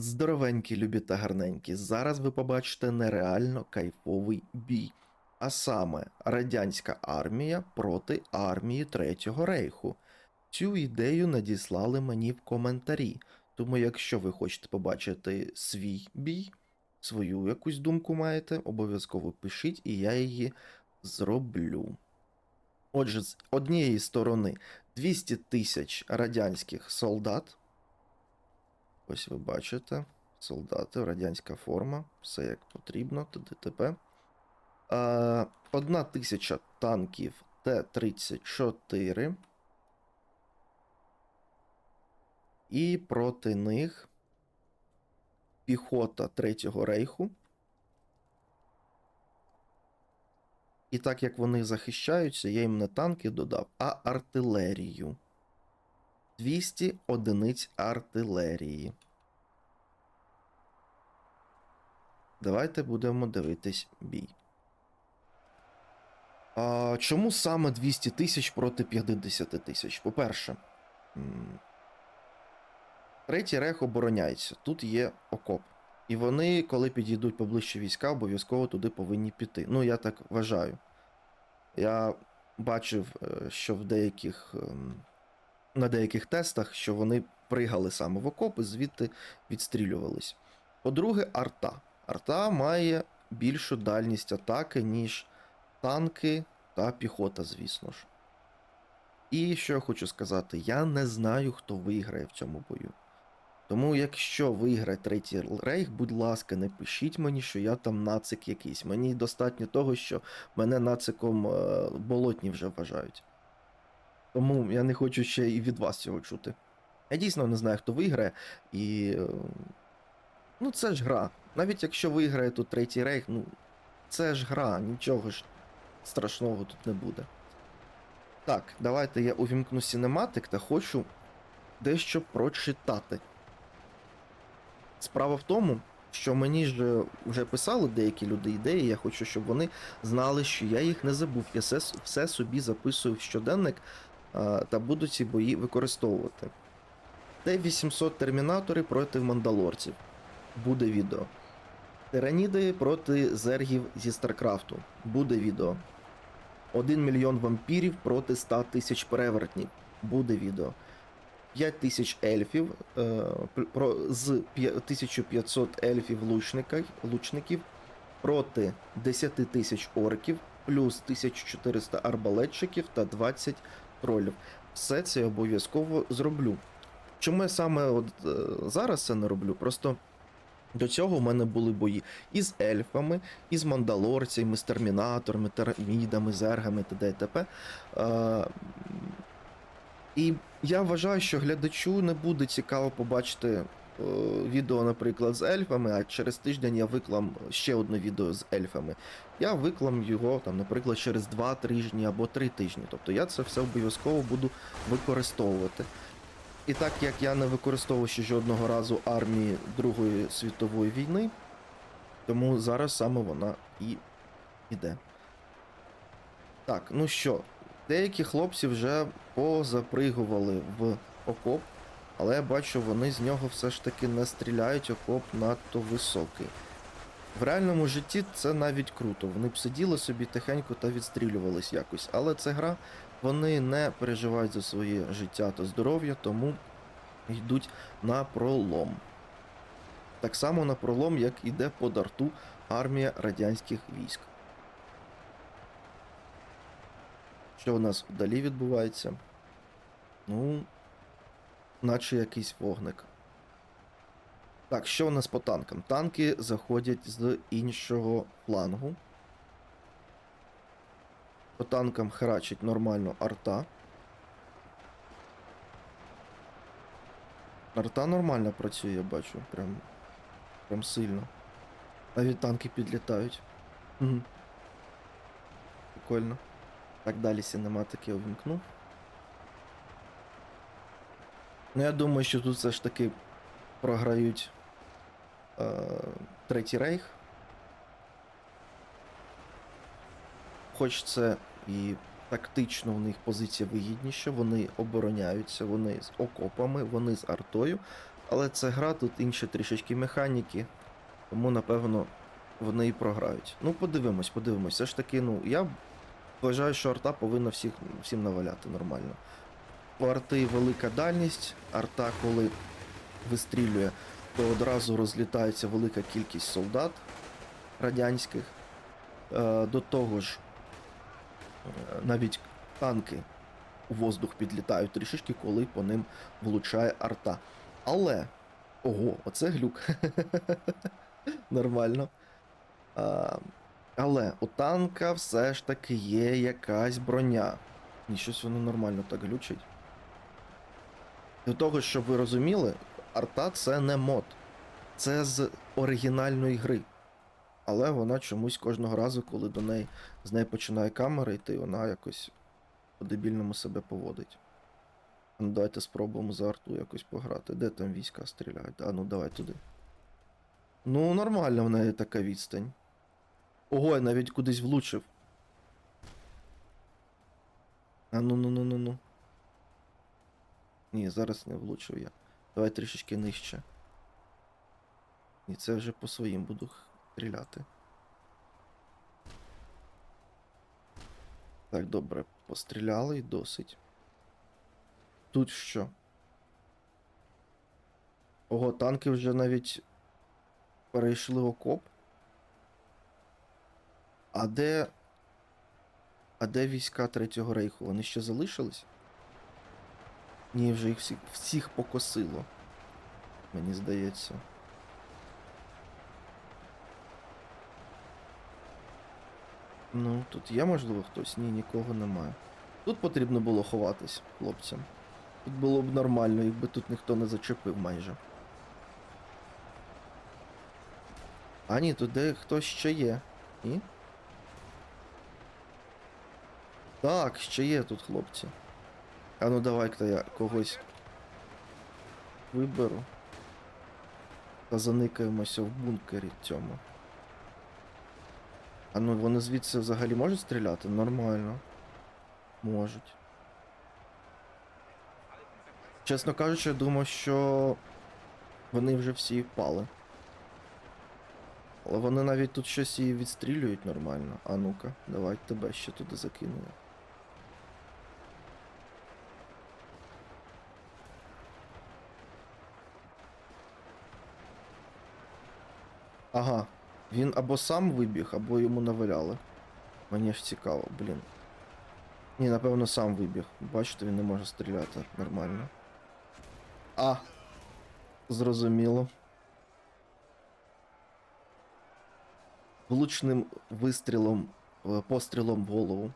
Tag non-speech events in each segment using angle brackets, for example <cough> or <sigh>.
Здоровенькі, любі та гарненькі. Зараз ви побачите нереально кайфовий бій. А саме радянська армія проти армії Третього Рейху. Цю ідею надіслали мені в коментарі. Тому, якщо ви хочете побачити свій бій, свою якусь думку маєте, обов'язково пишіть, і я її зроблю. Отже, з однієї сторони 200 тисяч радянських солдат. Ось ви бачите. Солдати, радянська форма, все як потрібно, ТДТП. Одна тисяча танків Т-34. І проти них піхота Третього рейху. І так як вони захищаються, я їм не танки додав, а артилерію. 200 одиниць артилерії. Давайте будемо дивитись бій. А, чому саме 200 тисяч проти 50 тисяч? По-перше, третій рех обороняється. Тут є окоп. І вони, коли підійдуть поближче війська, обов'язково туди повинні піти. Ну, я так вважаю. Я бачив, е, що в деяких. ем, на деяких тестах, що вони пригали саме в окопи, звідти відстрілювались. По-друге, арта. Арта має більшу дальність атаки, ніж танки та піхота, звісно ж. І що я хочу сказати, я не знаю, хто виграє в цьому бою. Тому, якщо виграє третій рейх, будь ласка, не пишіть мені, що я там нацик якийсь. Мені достатньо того, що мене нациком е, болотні вже вважають. Тому я не хочу ще і від вас цього чути. Я дійсно не знаю, хто виграє, і. е, Ну, це ж гра. Навіть якщо виграє тут третій рейх, ну, це ж гра, нічого ж страшного тут не буде. Так, давайте я увімкну синематик та хочу дещо прочитати. Справа в тому, що мені ж вже писали деякі люди ідеї, я хочу, щоб вони знали, що я їх не забув. Я все, все собі записую в щоденник а, та буду ці бої використовувати. Т-800 термінатори проти мандалорців. Буде відео. Тираніди проти зергів зі Старкрафту. Буде відео. 1 мільйон вампірів проти 100 тисяч перевертнів. Буде відео. 5 тисяч ельфів е, про, з 1500 ельфів лучників проти 10 тисяч орків, плюс 1400 арбалетчиків та 20 тролів. Все це я обов'язково зроблю. Чому я саме от, е, зараз це не роблю? Просто до цього в мене були бої і з ельфами, і з мандалорцями, з термінаторами, терамідами, зергами т.д. і т.п. Е, і я вважаю, що глядачу не буде цікаво побачити е, відео, наприклад, з ельфами, а через тиждень я виклам ще одне відео з ельфами. Я виклам його, там, наприклад, через 2 тижні або 3 тижні. Тобто я це все обов'язково буду використовувати. І так як я не використовував ще жодного разу армії Другої світової війни, тому зараз саме вона і йде. Так, ну що, деякі хлопці вже позапригували в окоп, але я бачу, вони з нього все ж таки не стріляють, окоп надто високий. В реальному житті це навіть круто. Вони б сиділи собі тихенько та відстрілювались якось. Але це гра, вони не переживають за своє життя та здоров'я, тому йдуть на пролом. Так само на пролом, як іде по дарту армія радянських військ. Що у нас вдалі відбувається? Ну, наче якийсь вогник. Так, що у нас по танкам? Танки заходять з іншого флангу. По танкам херачить нормально арта. Арта нормально працює, я бачу. Прям, прям сильно. Навіть танки підлітають. Угу. Прикольно. Так, далі синематики увімкну. Ну, я думаю, що тут все ж таки програють Третій Рейх. Хоч це і тактично у них позиція вигідніша, вони обороняються, вони з окопами, вони з артою, Але це гра, тут інші трішечки механіки, тому напевно вони і програють. Ну, подивимось, подивимось. Все ж таки, ну, я вважаю, що арта повинна всіх, всім наваляти нормально. У арти велика дальність, арта, коли вистрілює, то одразу розлітається велика кількість солдат радянських. Е, До того ж, е, навіть танки у воздух підлітають трішечки, коли по ним влучає арта. Але. Ого, оце глюк. <laughs> Нормально. А, але у танка все ж таки є якась броня. І щось воно нормально так глючить. До того, щоб ви розуміли, арта це не мод. Це з оригінальної гри. Але вона чомусь кожного разу, коли до неї з неї починає камера йти, вона якось по-дебільному себе поводить. Ну, давайте спробуємо за арту якось пограти. Де там війська стріляють? А ну давай туди. Ну, нормально в неї така відстань. Ого, я навіть кудись влучив. А ну ну ну ну ну. Ні, зараз не влучив я. Давай трішечки нижче. І це вже по своїм буду стріляти. Так, добре, постріляли і досить. Тут що? Ого, танки вже навіть перейшли окоп. А де. А де війська Третього рейху? Вони ще залишились? Ні, вже їх всіх, всіх покосило. Мені здається. Ну, тут є, можливо, хтось? Ні, нікого немає. Тут потрібно було ховатись хлопцям. Тут було б нормально, якби тут ніхто не зачепив майже. А ні, тут де хтось ще є. Ні? Так, ще є тут хлопці. А ну давай-ка я когось виберу. Та заникаємося в бункері цьому. А ну вони звідси взагалі можуть стріляти? Нормально. Можуть. Чесно кажучи, я думав, що вони вже всі впали. Але вони навіть тут щось і відстрілюють нормально. А ну-ка, давай тебе ще туди закину. Ага, він або сам вибіг, або йому наваляли. Мені ж цікаво, блін. Ні, напевно, сам вибіг. Бачите, він не може стріляти нормально. А. Зрозуміло. Влучним вистрілом, е, пострілом в голову.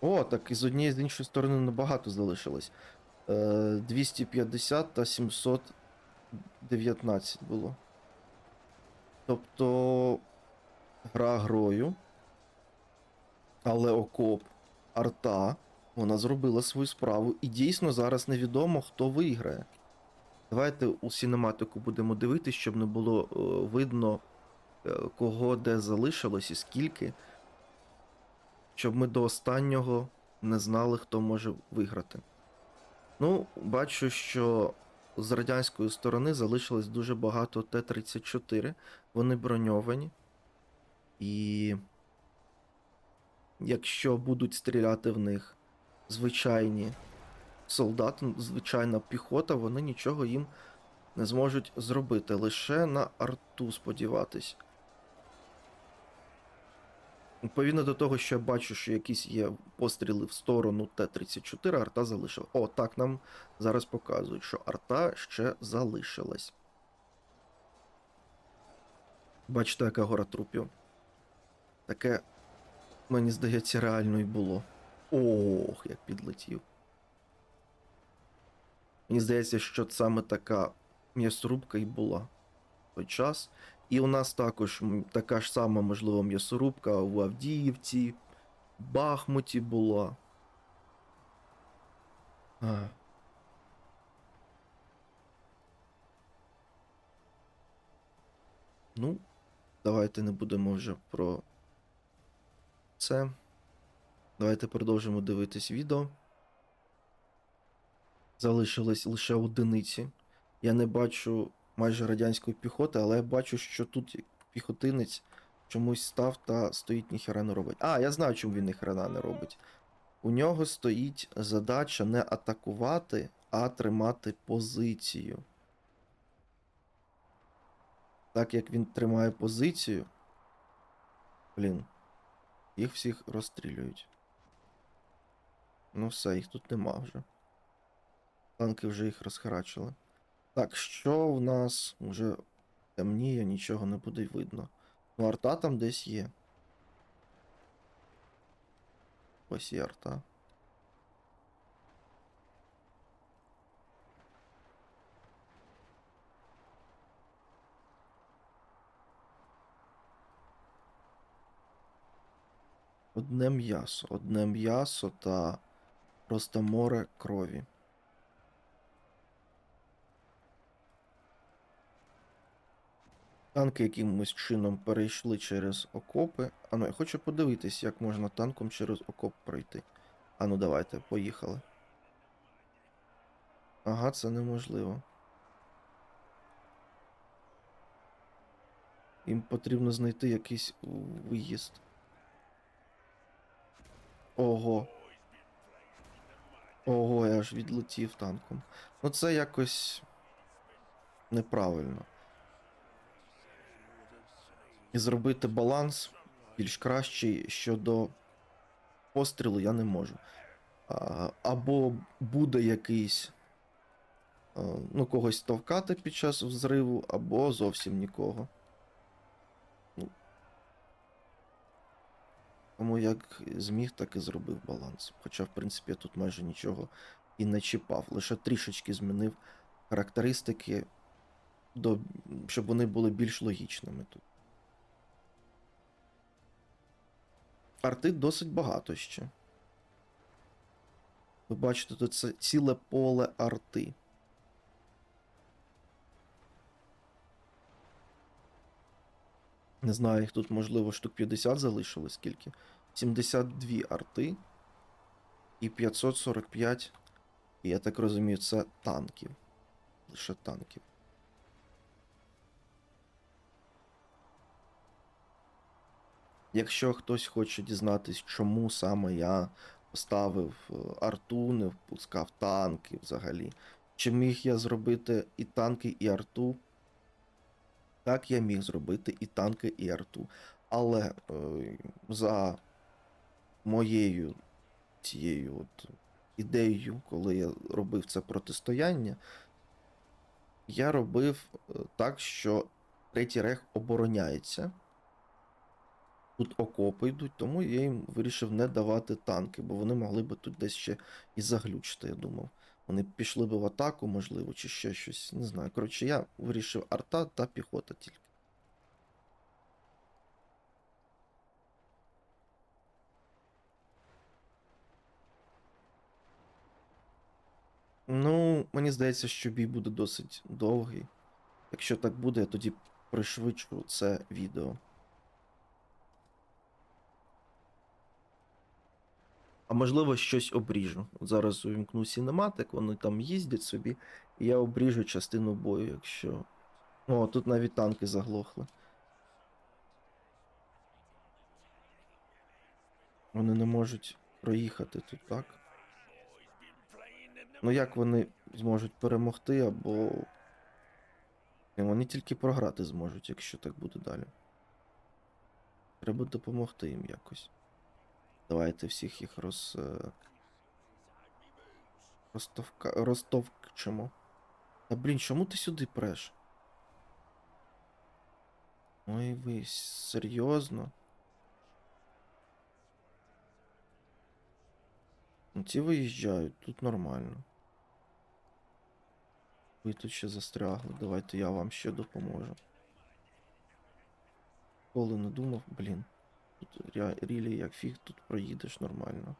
О, так і з однієї з іншої сторони небагато залишилось. Е, 250 та 719 було. Тобто гра грою. Але окоп, арта, вона зробила свою справу. І дійсно зараз невідомо, хто виграє. Давайте у синематику будемо дивитися, щоб не було е, видно, е, кого де залишилось і скільки. Щоб ми до останнього не знали, хто може виграти. Ну, бачу, що з радянської сторони залишилось дуже багато Т-34. Вони броньовані. І якщо будуть стріляти в них звичайні солдати, звичайна піхота, вони нічого їм не зможуть зробити. Лише на арту сподіватись. Відповідно до того, що я бачу, що якісь є постріли в сторону Т-34, арта залишила. О, так нам зараз показують, що арта ще залишилась. Бачите, яка гора трупів. Таке, мені здається, реально і було. Ох, як підлетів. Мені здається, що саме така м'ясорубка і була в той час. І у нас також така ж сама, можливо, м'ясорубка в Авдіївці, Бахмуті була. А. Ну, давайте не будемо вже про це. Давайте продовжимо дивитись відео. залишились лише одиниці. Я не бачу майже радянської піхоти, але я бачу, що тут піхотинець чомусь став та стоїть ніхера не робить. А, я знаю, чому він ніхрена не робить. У нього стоїть задача не атакувати, а тримати позицію. Так як він тримає позицію. Блін. Їх всіх розстрілюють. Ну все, їх тут нема вже. Танки вже їх розхарачили. Так, що в нас вже темніє, нічого не буде видно. Ну, арта там десь є. Ось є арта. Одне м'ясо, одне м'ясо та просто море крові. Танки якимось чином перейшли через окопи. А ну, я хочу подивитись, як можна танком через окоп пройти. А ну давайте, поїхали. Ага, це неможливо. Їм потрібно знайти якийсь виїзд. Ого. Ого, я аж відлетів танком. Ну це якось неправильно. І зробити баланс більш кращий щодо пострілу я не можу. Або буде якийсь ну, когось товкати під час взриву, або зовсім нікого. Ну, Тому як зміг, так і зробив баланс. Хоча, в принципі, я тут майже нічого і не чіпав. Лише трішечки змінив характеристики, до, щоб вони були більш логічними тут. Арти досить багато ще. Ви бачите, тут це ціле поле арти. Не знаю, їх тут, можливо, штук 50 залишилось скільки. 72 арти і 545. Я так розумію, це танків. Лише танків. Якщо хтось хоче дізнатись, чому саме я поставив е, арту, не впускав танки взагалі, чи міг я зробити і танки, і арту, так я міг зробити і танки, і арту. Але е, за моєю цією от ідеєю, коли я робив це протистояння, я робив е, так, що третій рех обороняється. Тут окопи йдуть, тому я їм вирішив не давати танки, бо вони могли би тут десь ще і заглючити, я думав. Вони пішли би в атаку, можливо, чи ще щось. Не знаю. Коротше, я вирішив арта та піхота тільки. Ну, мені здається, що бій буде досить довгий. Якщо так буде, я тоді пришвидшу це відео. А можливо, щось обріжу. От зараз увімкну сінематик, вони там їздять собі, і я обріжу частину бою, якщо. О, тут навіть танки заглохли. Вони не можуть проїхати тут, так? Ну як вони зможуть перемогти або. Вони тільки програти зможуть, якщо так буде далі. Треба допомогти їм якось. Давайте всіх їх роз... е, Ростовка... Ростовчимо. Та блін, чому ти сюди преш? Ой, ви серйозно? Ну, Ці виїжджають, тут нормально. Ви тут ще застрягли, давайте я вам ще допоможу. Коли не думав, блін. Тут рілі як фіг тут проїдеш нормально.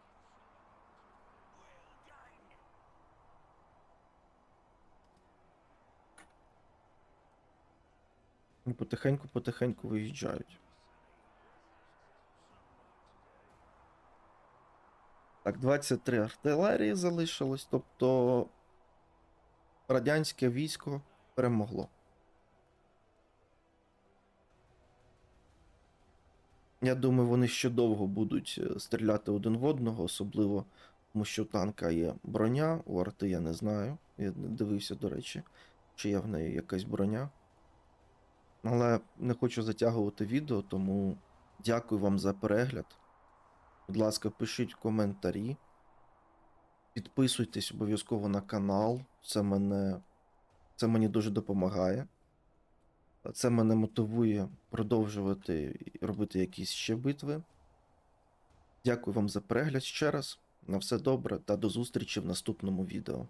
Потихеньку-потихеньку виїжджають. Так, 23 артилерії залишилось, тобто радянське військо перемогло. Я думаю, вони ще довго будуть е, стріляти один в одного, особливо тому що у танка є броня, у арти я не знаю. Я дивився, до речі, чи є в неї якась броня. Але не хочу затягувати відео, тому дякую вам за перегляд. Будь ласка, пишіть коментарі. Підписуйтесь обов'язково на канал. Це мене. Це мені дуже допомагає. Це мене мотивує продовжувати робити якісь ще битви. Дякую вам за перегляд ще раз. На все добре та до зустрічі в наступному відео.